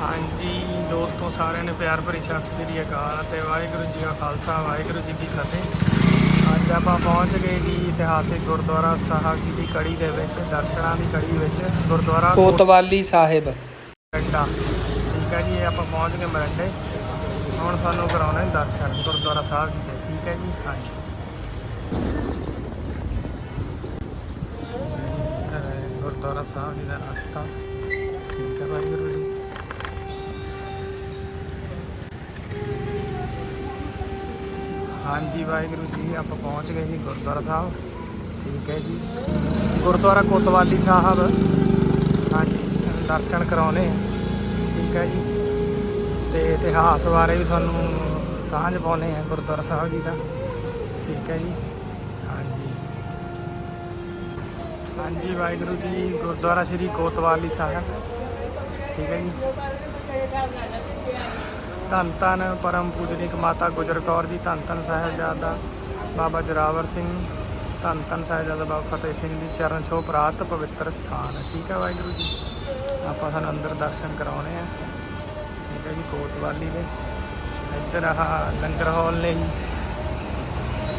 ਹਾਂਜੀ ਦੋਸਤੋ ਸਾਰਿਆਂ ਨੇ ਪਿਆਰ ਭਰੀ ਸਤਿ ਸ੍ਰੀ ਅਕਾਲ ਤੇ ਵਾਹਿਗੁਰੂ ਜੀ ਕਾ ਖਾਲਸਾ ਵਾਹਿਗੁਰੂ ਜੀ ਕੀ ਫਤਿਹ। ਅੱਜ ਆਪਾਂ ਪਹੁੰਚ ਗਏ ਜੀ ਇਤਿਹਾਸਿਕ ਗੁਰਦੁਆਰਾ ਸਾਹਿਬ ਜੀ ਦੀ ਕੜੀ ਦੇ ਵਿੱਚ ਦਰਸ਼ਨਾਂ ਦੀ ਕੜੀ ਵਿੱਚ ਗੁਰਦੁਆਰਾ ਕੋਤਵਾਲੀ ਸਾਹਿਬ। ਕੋਟੜਾ ਠੀਕ ਹੈ ਜੀ ਇਹ ਆਪਾਂ ਪਹੁੰਚ ਗਏ ਮਰੰਡੇ। ਹੁਣ ਸਾਨੂੰ ਕਰਾਉਣੇ ਨੇ ਦਰਸ਼ਨ ਗੁਰਦੁਆਰਾ ਸਾਹਿਬ ਜੀ ਦੇ। ਠੀਕ ਹੈ ਜੀ ਹਾਂਜੀ। ਗੁਰਦੁਆਰਾ ਸਾਹਿਬ ਜੀ ਦਾ ਰਸਤਾ। ਠੀਕ ਹੈ ਵਾਹਿਗੁਰੂ ਜੀ। ਹਾਂਜੀ ਵਾਹਿਗੁਰੂ ਜੀ, ਆਪਾਂ ਪਹੁੰਚ ਗਏ ਜੀ ਗੁਰਦੁਆਰਾ ਸਾਹਿਬ। ਠੀਕ ਹੈ ਜੀ। ਗੁਰਦੁਆਰਾ ਕੋਤਵਾਲੀ ਸਾਹਿਬ। ਹਾਂਜੀ, ਦਰਸ਼ਨ ਕਰਾਉਣੇ ਠੀਕ ਹੈ ਜੀ। ਤੇ ਇਤਿਹਾਸ ਬਾਰੇ ਵੀ ਤੁਹਾਨੂੰ ਸਾਂਝ ਪਾਉਣੇ ਆ ਗੁਰਦੁਆਰਾ ਸਾਹਿਬ ਜੀ ਦਾ। ਠੀਕ ਹੈ ਜੀ। ਹਾਂਜੀ। ਹਾਂਜੀ ਵਾਹਿਗੁਰੂ ਜੀ, ਗੁਰਦੁਆਰਾ ਸ੍ਰੀ ਕੋਤਵਾਲੀ ਸਾਹਿਬ। ਠੀਕ ਹੈ ਜੀ। ਧੰਨ ਧੰਨ ਪਰਮ ਪੂਜਨੀਕ ਮਾਤਾ ਗੁਜਰ ਕੌਰ ਜੀ, ਧੰਨ ਧੰਨ ਸਾਹਿਬਜ਼ਾਦਾ ਬਾਬਾ ਜੋਰਾਵਰ ਸਿੰਘ, ਧੰਨ ਧੰਨ ਸਾਹਿਬਜ਼ਾਦਾ ਬਾਬਾ ਫਤਿਹ ਸਿੰਘ ਜੀ, ਚਰਨ ਛੋਹ ਪ੍ਰਾਪਤ ਪਵਿੱਤਰ ਸਥਾਨ ਹੈ। ਠੀਕ ਹੈ ਵਾਹਿਗੁਰੂ ਜੀ, ਆਪਾਂ ਸਾਨੂੰ ਅੰਦਰ ਦਰਸ਼ਨ ਕਰਾਉਣੇ ਆ। ਠੀਕ ਹੈ ਜੀ, ਕੋਤਵਾਲੀ ਦੇ। ਇੱਧਰ ਆਹ ਲੰਗਰ ਹਾਲ ਨੇ ਜੀ।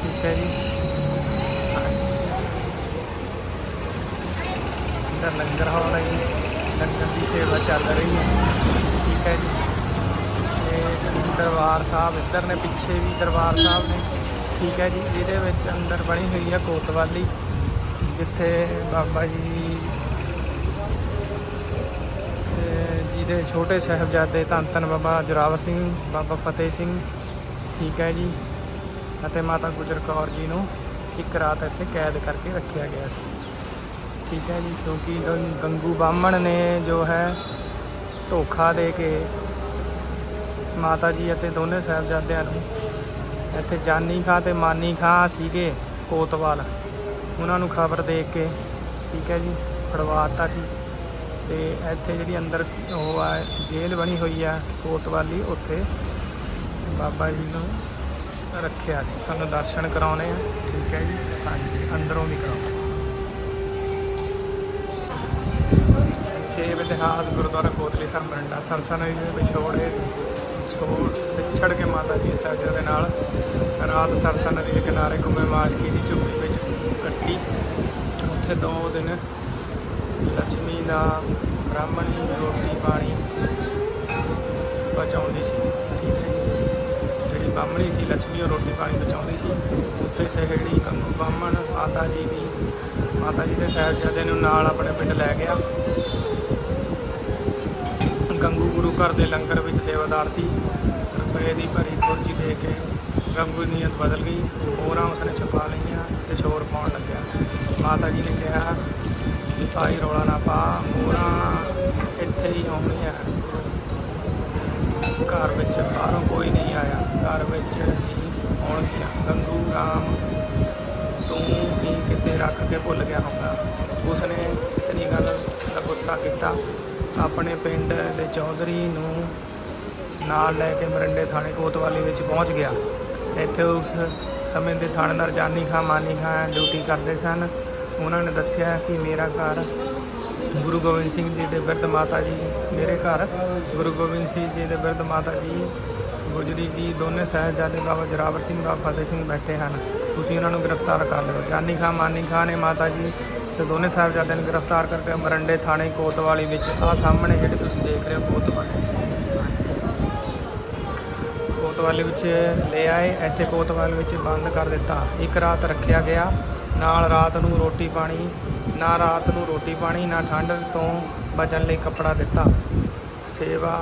ਠੀਕ ਹੈ ਜੀ। ਇੱਧਰ ਲੰਗਰ ਹਾਲ ਹੈ ਜੀ। ਲੰਗਰ ਦੀ ਸੇਵਾ ਚੱਲ ਰਹੀ ਹੈ। ਠੀਕ ਹੈ ਜੀ। ਦਰਬਾਰ ਸਾਹਿਬ ਇੱਧਰ ਨੇ, ਪਿੱਛੇ ਵੀ ਦਰਬਾਰ ਸਾਹਿਬ ਨੇ। ਠੀਕ ਹੈ ਜੀ ਜਿਹਦੇ ਵਿੱਚ ਅੰਦਰ ਬਣੀ ਹੋਈ ਹੈ ਕੋਤਵਾਲੀ, ਜਿੱਥੇ ਬਾਬਾ ਜੀ ਤੇ ਜਿਹਦੇ ਛੋਟੇ ਸਾਹਿਬਜ਼ਾਦੇ ਧੰਨ ਧੰਨ ਬਾਬਾ ਜੋਰਾਵਰ ਸਿੰਘ, ਬਾਬਾ ਫਤਿਹ ਸਿੰਘ, ਠੀਕ ਹੈ ਜੀ, ਅਤੇ ਮਾਤਾ ਗੁਜਰ ਕੌਰ ਜੀ ਨੂੰ ਇੱਕ ਰਾਤ ਇੱਥੇ ਕੈਦ ਕਰਕੇ ਰੱਖਿਆ ਗਿਆ ਸੀ। ਠੀਕ ਹੈ ਜੀ, ਕਿਉਂਕਿ ਗੰ- ਗੰਗੂ ਬਾਹਮਣ ਨੇ ਜੋ ਹੈ ਧੋਖਾ ਦੇ ਕੇ ਮਾਤਾ ਜੀ ਅਤੇ ਦੋਨੇ ਸਾਹਿਬਜ਼ਾਦਿਆਂ ਨੂੰ। ਇੱਥੇ ਜਾਨੀ ਖਾਂ ਤੇ ਮਾਨੀ ਖਾਂ ਸੀਗੇ ਕੋਤਵਾਲ। ਉਹਨਾਂ ਨੂੰ ਖਬਰ ਦੇ ਕੇ, ਠੀਕ ਹੈ ਜੀ ਫੜਵਾ ਦਿੱਤਾ ਸੀ। ਤੇ ਇੱਥੇ ਜਿਹੜੀ ਅੰਦਰ ਉਹ ਆ, ਜੇਲ੍ਹ ਬਣੀ ਹੋਈ ਆ ਕੋਤਵਾਲੀ ਉੱਥੇ ਬਾਬਾ ਜੀ ਨੂੰ ਰੱਖਿਆ ਸੀ। ਤੁਹਾਨੂੰ ਦਰਸ਼ਨ ਕਰਾਉਣੇ ਆ, ਠੀਕ ਹੈ ਜੀ, ਹਾਂਜੀ, ਅੰਦਰੋਂ ਵੀ ਕਰਾਉਣੇ ਸੰਖੇਪ ਇਤਿਹਾਸ ਗੁਰਦੁਆਰਾ ਕੋਤਲੀ ਸਾਹਿਬ, ਮਰੰਡਾ ਸਰਸਾ ਨਦੀ ਦੇ ਵਿਛੋੜੇ। ਕੋਲ ਪਿਛੜ ਕੇ ਮਾਤਾ ਜੀ ਸਾਜਾ ਦੇ ਨਾਲ ਰਾਤ ਸਰਸਾ ਨਦੀ ਦੇ ਕਿਨਾਰੇ ਘੁੰਮੇ ਮਾਸ਼ਕੀ ਦੀ ਝੁੱਗੀ ਵਿੱਚ ਕੱਟੀ। ਉੱਥੇ ਦੋ ਦਿਨ ਲక్ష్ਮੀ ਦਾ ਬ੍ਰਾਹਮਣੀ ਰੋਟੀ ਪਾਣੀ ਬਚਾਉਂਦੀ ਸੀ। ਠੀਕ ਹੈ ਜਿਹੜੀ ਬਾਹਮਣੀ ਸੀ ਲక్ష్ਮੀ ਉਹ ਰੋਟੀ ਪਾਣੀ ਬਚਾਉਂਦੀ ਸੀ। ਉੱਥੇ ਸਹਿੜੀ ਕੰਗੂ ਬਾਹਮਣ ਮਾਤਾ ਜੀ ਦੀ, ਮਾਤਾ ਜੀ ਦੇ ਸਾਹਿਬਜ਼ਾਦੇ ਨੂੰ ਨਾਲ ਆਪਣੇ ਪਿੰਡ ਲੈ ਗਿਆ। ਗੰਗੂ ਗੁਰੂ ਘਰ ਦੇ ਲੰਗਰ ਵਿੱਚ ਸੇਵਾਦਾਰ ਸੀ। ਰੁਪਏ ਦੀ ਭਰੀ ਕੁਰਜੀ ਦੇ ਕੇ ਗੰਗੂ ਦੀ ਨੀਅਤ ਬਦਲ ਗਈ। ਹੋਰਾਂ ਉਸਨੇ ਛੁਪਾ ਲਈਆਂ ਤੇ ਸ਼ੋਰ ਪਾਉਣ ਲੱਗਿਆ। ਮਾਤਾ ਜੀ ਨੇ ਕਿਹਾ ਵੀ ਭਾਈ ਰੌਲਾ ਨਾ ਪਾ, ਹੋਰਾਂ ਇੱਥੇ ਹੀ ਆਉਣੀਆਂ। ਘਰ ਵਿੱਚ ਬਾਹਰੋਂ ਕੋਈ ਨਹੀਂ ਆਇਆ। ਘਰ ਵਿੱਚ ਹੀ ਆਉਣਗੀਆਂ। ਗੰਗੂ, ਰਾਮ, ਤੂੰ ਵੀ ਕਿਤੇ ਰੱਖ ਕੇ ਭੁੱਲ ਗਿਆ ਹੁੰਦਾ ਉਸਨੇ ਇਤਨੀ ਗੱਲ ਦਾ ਗੁੱਸਾ ਕੀਤਾ ਆਪਣੇ ਪਿੰਡ ਦੇ ਚੌਧਰੀ ਨੂੰ ਨਾਲ ਲੈ ਕੇ ਮਰੰਡੇ ਥਾਣੇ ਕੋਤਵਾਲੀ ਵਿੱਚ ਪਹੁੰਚ ਗਿਆ। ਇੱਥੇ ਉਸ ਸਮੇਂ ਦੇ ਥਾਣੇਦਾਰ ਜਾਨੀ ਖਾਂ, ਮਾਨੀ ਖਾਂ ਡਿਊਟੀ ਕਰਦੇ ਸਨ। ਉਹਨਾਂ ਨੇ ਦੱਸਿਆ ਕਿ ਮੇਰਾ ਘਰ ਗੁਰੂ ਗੋਬਿੰਦ ਸਿੰਘ ਜੀ ਦੇ ਬਿਰਧ ਮਾਤਾ ਜੀ, ਮੇਰੇ ਘਰ ਗੁਰੂ ਗੋਬਿੰਦ ਸਿੰਘ ਜੀ ਦੇ ਬਿਰਧ ਮਾਤਾ ਜੀ, ਗੁਜਰੀ ਜੀ ਦੋਨੇ ਸਾਹਿਬਜ਼ਾਦੇ ਬਾਬਾ ਜੋਰਾਵਰ ਸਿੰਘ, ਬਾਬਾ ਫਤਿਹ ਸਿੰਘ ਬੈਠੇ ਹਨ। ਤੁਸੀਂ ਉਹਨਾਂ ਨੂੰ ਗ੍ਰਿਫਤਾਰ ਕਰ ਲਓ। ਜਾਨੀ ਖਾਂ, ਮਾਨੀ ਖਾਂ ਨੇ ਮਾਤਾ ਜੀ ਤੇ ਦੋਨੇ ਸਾਹਿਬਜ਼ਾਦਿਆਂ ਨੂੰ ਗ੍ਰਿਫਤਾਰ ਕਰਕੇ ਮਰੰਡੇ ਥਾਣੇ ਕੋਤਵਾਲੀ ਵਿੱਚ ਆ ਸਾਹਮਣੇ ਜਿਹੜੇ ਤੁਸੀਂ ਦੇਖ ਰਹੇ ਹੋ ਕੋਤਵਾਲੀ। ਕੋਤਵਾਲੀ ਵਿੱਚ ਲੈ ਆਏ, ਇੱਥੇ ਕੋਤਵਾਲੀ ਵਿੱਚ ਬੰਦ ਕਰ ਦਿੱਤਾ। ਇੱਕ ਰਾਤ ਰੱਖਿਆ ਗਿਆ। ਨਾਲ ਰਾਤ ਨੂੰ ਰੋਟੀ ਪਾਣੀ, ਨਾ ਰਾਤ ਨੂੰ ਰੋਟੀ ਪਾਣੀ, ਨਾ ਠੰਡ ਤੋਂ ਬਚਣ ਲਈ ਕੱਪੜਾ ਦਿੱਤਾ। ਸੇਵਾ,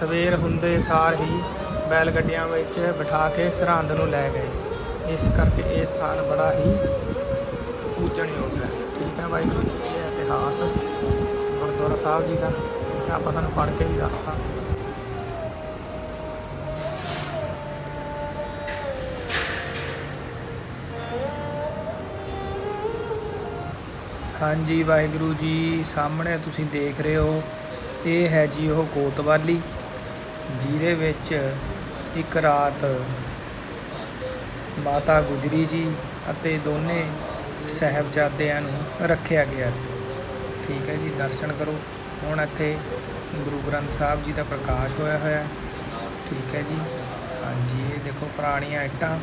ਸਵੇਰ ਹੁੰਦੇ ਸਾਰ ਹੀ ਬੈਲ ਗੱਡੀਆਂ ਵਿੱਚ ਬਿਠਾ ਕੇ ਸਰਹੰਦ ਨੂੰ ਲੈ ਗਏ। ਇਸ ਕਰਕੇ ਇਹ ਸਥਾਨ ਬੜਾ ਹੀ ਪੂਜਣਯੋਗ ਹੈ ਠੀਕ ਹੈ ਵਾਹਿਗੁਰੂ ਜੀ ਇਹ ਇਤਿਹਾਸ, ਗੁਰਦੁਆਰਾ ਸਾਹਿਬ ਜੀ ਦਾ ਆਪਾਂ ਤੁਹਾਨੂੰ ਪੜ੍ਹ ਕੇ ਵੀ ਦੱਸਦਾ ਹਾਂਜੀ, ਵਾਹਿਗੁਰੂ ਜੀ, ਸਾਹਮਣੇ ਤੁਸੀਂ ਦੇਖ ਰਹੇ ਹੋ, ਇਹ ਹੈ ਜੀ ਉਹ ਕੋਤਵਾਲੀ, ਜਿਹਦੇ ਵਿੱਚ ਇੱਕ ਰਾਤ ਮਾਤਾ ਗੁਜਰੀ ਜੀ ਅਤੇ ਦੋਨੇ ਸਾਹਿਬਜ਼ਾਦਿਆਂ ਨੂੰ ਰੱਖਿਆ ਗਿਆ ਸੀ। ਠੀਕ ਹੈ ਜੀ, ਦਰਸ਼ਨ ਕਰੋ। ਹੁਣ ਇੱਥੇ ਗੁਰੂ ਗ੍ਰੰਥ ਸਾਹਿਬ ਜੀ ਦਾ ਪ੍ਰਕਾਸ਼ ਹੋਇਆ ਹੋਇਆ ਹੈ। ਠੀਕ ਹੈ ਜੀ। ਹਾਂਜੀ, ਇਹ ਦੇਖੋ ਪੁਰਾਣੀਆਂ ਇੱਟਾਂ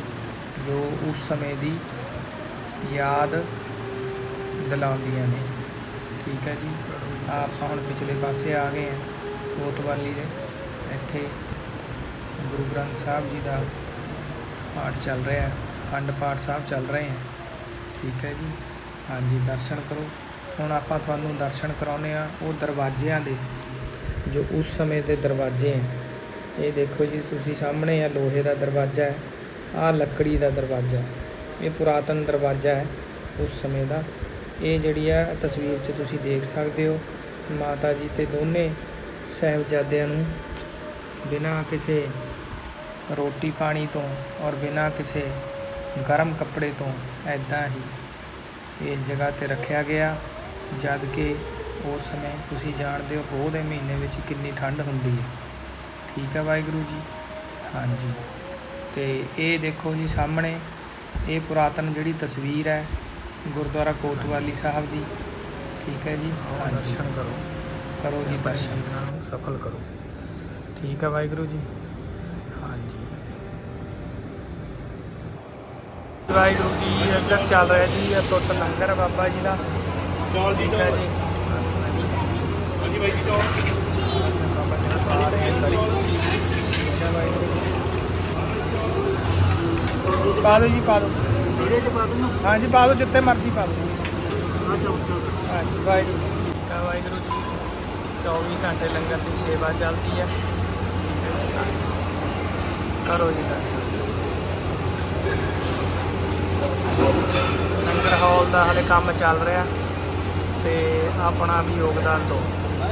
ਜੋ ਉਸ ਸਮੇਂ ਦੀ ਯਾਦ ਦਿਲਾਉਂਦੀਆਂ ਨੇ। ਠੀਕ ਹੈ ਜੀ। ਆਪਾਂ ਹੁਣ ਪਿਛਲੇ ਪਾਸੇ ਆ ਗਏ ਹਾਂ, ਕੋਤਵਾਲੀ ਦੇ। ਇੱਥੇ ਗੁਰੂ ਗ੍ਰੰਥ ਸਾਹਿਬ ਜੀ ਦਾ ਪਾਠ ਚੱਲ ਰਿਹਾ ਹੈ ਖੰਡ ਪਾਠ ਸਾਹਿਬ ਚੱਲ ਰਹੇ ਹੈ। ਠੀਕ ਹੈ ਜੀ। ਹਾਂਜੀ, ਦਰਸ਼ਨ ਕਰੋ। ਹੁਣ ਆਪਾਂ ਤੁਹਾਨੂੰ ਦਰਸ਼ਨ ਕਰਾਉਨੇ ਆ ਉਹ ਦਰਵਾਜ਼ਿਆਂ ਦੇ, ਜੋ ਉਸ ਸਮੇਂ ਦੇ ਦਰਵਾਜ਼ੇ ਹੈ। ਇਹ ਦੇਖੋ ਜੀ, ਤੁਸੀਂ ਸਾਹਮਣੇ ਆ ਲੋਹੇ ਦਾ ਦਰਵਾਜ਼ਾ ਹੈ ਆ ਲੱਕੜੀ ਦਾ ਦਰਵਾਜ਼ਾ। ਇਹ ਪੁਰਾਤਨ ਦਰਵਾਜ਼ਾ ਹੈ ਉਸ ਸਮੇਂ ਦਾ। ਇਹ ਜਿਹੜੀ ਆ ਤਸਵੀਰ 'ਚ ਤੁਸੀਂ ਦੇਖ ਸਕਦੇ ਹੋ, ਮਾਤਾ ਜੀ ਤੇ ਦੋਨੇ ਸਾਹਿਬਜ਼ਾਦਿਆਂ ਨੂੰ ਬਿਨਾਂ ਕਿਸੇ ਰੋਟੀ ਪਾਣੀ ਤੋਂ ਔਰ ਬਿਨਾਂ ਕਿਸੇ ਗਰਮ ਕੱਪੜੇ ਤੋਂ ਐਦਾਂ ਹੀ ਇਸ ਜਗ੍ਹਾ ਤੇ ਰੱਖਿਆ ਗਿਆ ਜਦ ਕਿ ਉਸ ਸਮੇਂ ਤੁਸੀਂ ਜਾਣਦੇ ਹੋ ਪੋਹ ਦੇ ਮਹੀਨੇ ਵਿੱਚ ਕਿੰਨੀ ਠੰਡ ਹੁੰਦੀ ਹੈ। ਠੀਕ ਹੈ ਵਾਹਿਗੁਰੂ ਜੀ? ਹਾਂਜੀ। ਤੇ ਇਹ ਦੇਖੋ ਜੀ ਸਾਹਮਣੇ ਇਹ ਪੁਰਾਤਨ ਜਿਹੜੀ ਤਸਵੀਰ ਹੈ ਗੁਰਦੁਆਰਾ ਕੋਤਵਾਲੀ ਸਾਹਿਬ ਦੀ। ਠੀਕ ਹੈ ਜੀ? ਦਰਸ਼ਨ ਕਰੋ। ਕਰੋ ਜੀ ਦਰਸ਼ਨ। ਸਫਲ ਕਰੋ। ਠੀਕ ਹੈ ਵਾਹਿਗੁਰੂ ਜੀ ਹਾਂਜੀ ਵਾਹਿਗੁਰੂ ਜੀ ਇੱਧਰ ਚੱਲ ਰਿਹਾ ਜੀ ਇਹ ਟੁੱਟ ਲੰਗਰ ਬਾਬਾ ਜੀ ਦਾ। ਚੌਲ ਜੀ ਹੈ ਚੌਲ। ਜੀ। ਹਾਂਜੀ ਬਾਈ ਜੀ ਚੌਲ। ਬਾਬਾ ਜੀ ਦਾ ਸਾਰੇ ਅੰਦਰ ਹੀ ਹੈ। ਪਾ ਦਿਓ ਜੀ ਪਾ ਦਿਓ। ਵੀਰੇ ਚ ਪਾ ਦੂੰ ਹਾਂਜੀ ਪਾ ਦਿਓ ਜਿੱਥੇ ਮਰਜ਼ੀ ਪਾ ਦਿਓ। ਆ ਚੌਲ ਚੌਲ। ਹਾਂਜੀ ਵਾਹਿਗੁਰੂ ਹੈ ਵਾਹਿਗੁਰੂ ਜੀ 24 ਘੰਟੇ ਲੰਗਰ ਦੀ ਸੇਵਾ ਚੱਲਦੀ ਹੈ। ਕਰੋ ਜੀ ਦਰਸ਼ਨ ਲੰਗਰ ਹਾਲ ਦਾ ਹਲੇ ਕੰਮ ਚੱਲ ਰਿਹਾ ਤੇ ਆਪਣਾ ਵੀ ਯੋਗਦਾਨ ਦਿਓ।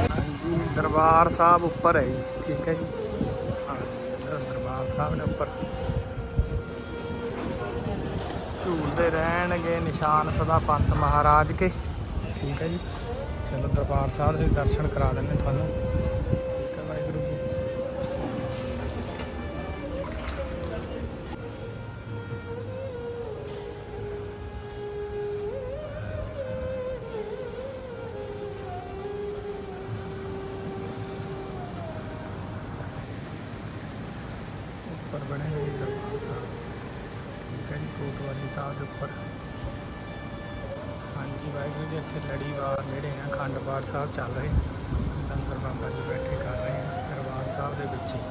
ਹਾਂਜੀ ਦਰਬਾਰ ਸਾਹਿਬ ਉੱਪਰ ਹੈ ਜੀ, ਠੀਕ ਹੈ ਜੀ। ਦਰਬਾਰ ਸਾਹਿਬ ਨੇ ਉੱਪਰ। ਝੂਲਦੇ ਰਹਿਣਗੇ ਨਿਸ਼ਾਨ ਸਦਾ ਪੰਥ ਮਹਾਰਾਜ ਕੇ, ਠੀਕ ਹੈ ਜੀ। ਚਲੋ ਦਰਬਾਰ ਸਾਹਿਬ ਦੇ ਦਰਸ਼ਨ ਕਰਾ ਦਿੰਦੇ ਤੁਹਾਨੂੰ। ਉੱਪਰ ਬਣੇ ਹੋਏ ਦਰਬਾਰ ਸਾਹਿਬ ਠੀਕ ਹੈ ਜੀ ਕੋਟਵਾਲੀ ਸਾਹਿਬ ਦੇ ਉੱਪਰ। ਹਾਂਜੀ ਵਾਹਿਗੁਰੂ ਜੀ, ਇੱਥੇ ਲੜੀਵਾਰ ਜਿਹੜੇ ਆ, ਅਖੰਡ ਪਾਠ ਸਾਹਿਬ ਚੱਲ ਰਹੇ। ਲੰਗਰ ਬਾਬਾ ਜੀ ਬੈਠੇ ਕਰ ਰਹੇ ਆ, ਦਰਬਾਰ ਸਾਹਿਬ ਦੇ ਵਿੱਚ ਹੀ।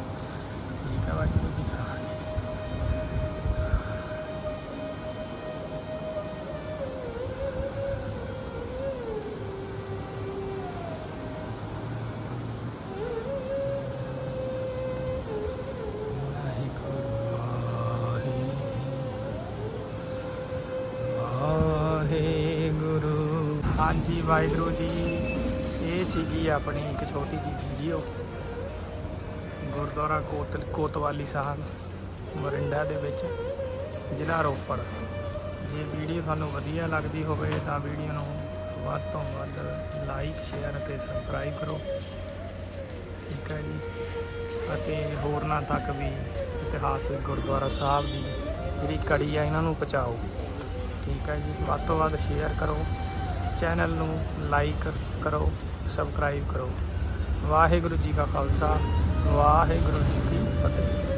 ਹਾਂਜੀ, ਵਾਹਿਗੁਰੂ ਜੀ। ਇਹ ਸੀਗੀ ਆਪਣੀ ਇੱਕ ਛੋਟੀ ਜਿਹੀ ਵੀਡੀਓ ਗੁਰਦੁਆਰਾ ਕੋਤ, ਕੋਤਵਾਲੀ ਸਾਹਿਬ ਮਰਿੰਡਾ ਦੇ ਵਿੱਚ, ਜ਼ਿਲ੍ਹਾ ਰੋਪੜ। ਜੇ ਵੀਡੀਓ ਤੁਹਾਨੂੰ ਵਧੀਆ ਲੱਗਦੀ ਹੋਵੇ, ਤਾਂ ਵੀਡੀਓ ਨੂੰ ਵੱਧ ਤੋਂ ਵੱਧ ਲਾਈਕ ਸ਼ੇਅਰ ਅਤੇ ਸਬਸਕ੍ਰਾਈਬ ਕਰੋ। ਠੀਕ ਹੈ ਜੀ। ਅਤੇ ਹੋਰਨਾਂ ਤੱਕ ਵੀ ਇਤਿਹਾਸਿਕ ਗੁਰਦੁਆਰਾ ਸਾਹਿਬ ਦੀ ਜਿਹੜੀ ਕੜੀ ਆ, ਇਹਨਾਂ ਨੂੰ ਪਹੁੰਚਾਓ। ਠੀਕ ਹੈ ਜੀ। ਵੱਧ ਤੋਂ ਵੱਧ ਸ਼ੇਅਰ ਕਰੋ। ਚੈਨਲ ਨੂੰ ਲਾਈਕ ਕਰੋ ਸਬਸਕ੍ਰਾਈਬ ਕਰੋ। ਵਾਹਿਗੁਰੂ ਜੀ ਕਾ ਖਾਲਸਾ ਵਾਹਿਗੁਰੂ ਜੀ ਕੀ ਫਤਿਹ।